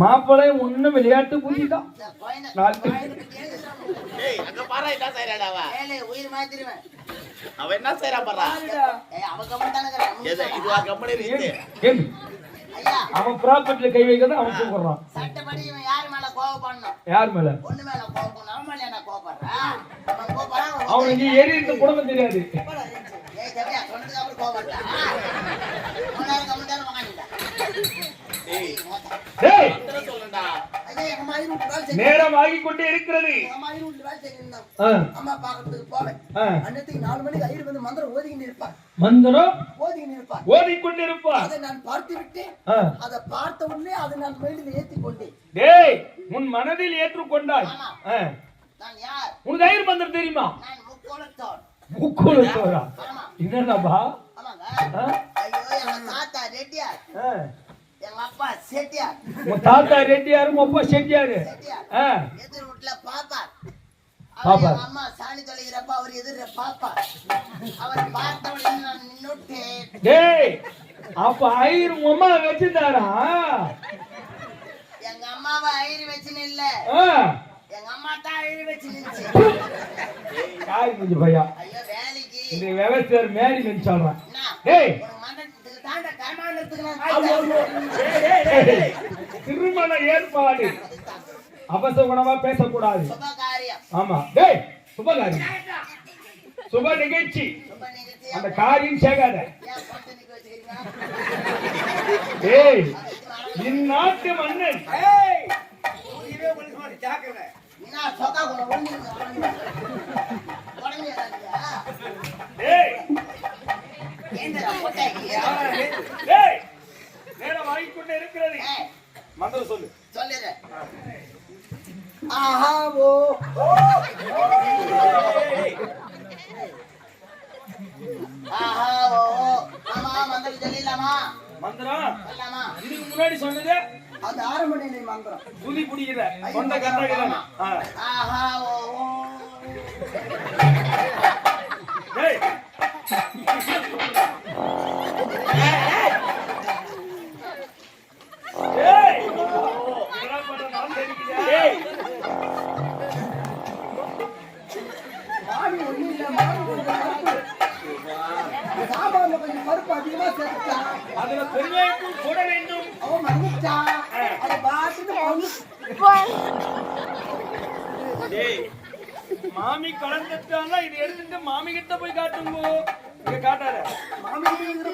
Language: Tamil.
மாப்பிள்ளை ஒண்ணு விளையாட்டு புரியுதான் பாரு. என்ன செய்யறாடா அவ? ஏலே, உயிர் மாத்திருவேன். அவ என்ன செய்யறா பாரு? இதுவா கம்பெனி இருக்கு அவன் ப்ராப்பர்ட்டில கை வைக்கிறத அவன் கூப்பிடுறான். சட்டப்படி இவன் யார் மேல கோவப்படணும் யார் மேல? பொண்ணு மேல கோவப்படணும் அவன் மேல என்ன கோவப்படுறா அவன் கோவப்படுறான் அவன் அவனுக்கு எரி இருந்த குடும்பம் தெரியாது. ஏய் தம்பியா சொன்னதுக்கு அப்புறம் கோவப்பட்டா அவனால கவனம் தானே உக்காந்துட்டா ஏய் டேய் என்ன சொல்லண்டா ஐயா எங்க அம்மா வீட்டு வேலை செய்ய நேரம் ஆகிக் கொண்டே இருக்கிறது. அம்மா பாக்கிறதுக்கு போவேன். அன்னத்துக்கு நாலு மணிக்கு ஐயர் வந்து மந்திரம் ஓதிக்கிட்டு இருப்பார். மந்திரம்? ஓதிக்கிட்டு இருப்பார். ஓதிக்கொண்டிருப்பார் அதை நான் பார்த்து. அதை உடனே அதை நான் மைண்டில் ஏத்தி கொண்டேன். டேய் உன் மனதில் ஏற்றுக்கொண்டாய். நான் யார்? உனக்கு ஐயர் மந்திரம் தெரியுமா? நான் ஆமாங்க? ஐயோ எங்க தாத்தா ரெட்டியார். உன் தாத்தா ரெட்டியாரு உன் அப்பா செட்டியாரு. எதிர் வீட்டுல பாப்பார். எங்க அம்மா சாணி தொலைகிறப்ப அவர் எதிர பாப்பார். அவர் பார்த்தவனே நான் நின்னுட்டேன். டேய் அப்ப ஐயர் உன் அம்மா வச்சிருந்தாரா? எங்க அம்மாவை ஐயர் வச்சுன்னு இல்ல. எங்க அம்மா தான் ஐயர் வச்சு நின்னுச்சு. யாரு கொஞ்சம் பையா. ஐயோ வேலைக்கு. இந்த விவசாயர் மேரி வந்து சொல்றான். டேய் திருமண ஏற்பாடு. அபசகுணமா பேசக்கூடாது. சுப காரியம் ஆமா. டேய் சுபகாரி சுப நிகழ்ச்சி. அந்த காரியம் சேகாத. டேய் இந்நாட்டு மன்னன். ஆகிக்கொண்டே இருக்கிறது மந்திரம் சொல்லு சொல்லிடு ஆஹா ஓ ஆஹா ஓ ஆமா மந்திரம் சொல்லலாமா இதுக்கு முன்னாடி சொன்னது அது ஆரம்ப நிலை மந்திரம் புதி புடிக்கிற சொந்த கர்நாடகா ஆஹா ஓ கொஞ்சம் பருப்பு அதிகமா சேர்த்துட்டா? அதுல பெருங்காயத்தூள் போட வேண்டும். அவன் மறந்துட்டா அது டேய் மாமி கலந்துட்டால இது எடுத்துட்டு மாமி கிட்ட போய் காட்டுங்க. இங்க காட்டாத. மாமி வருது?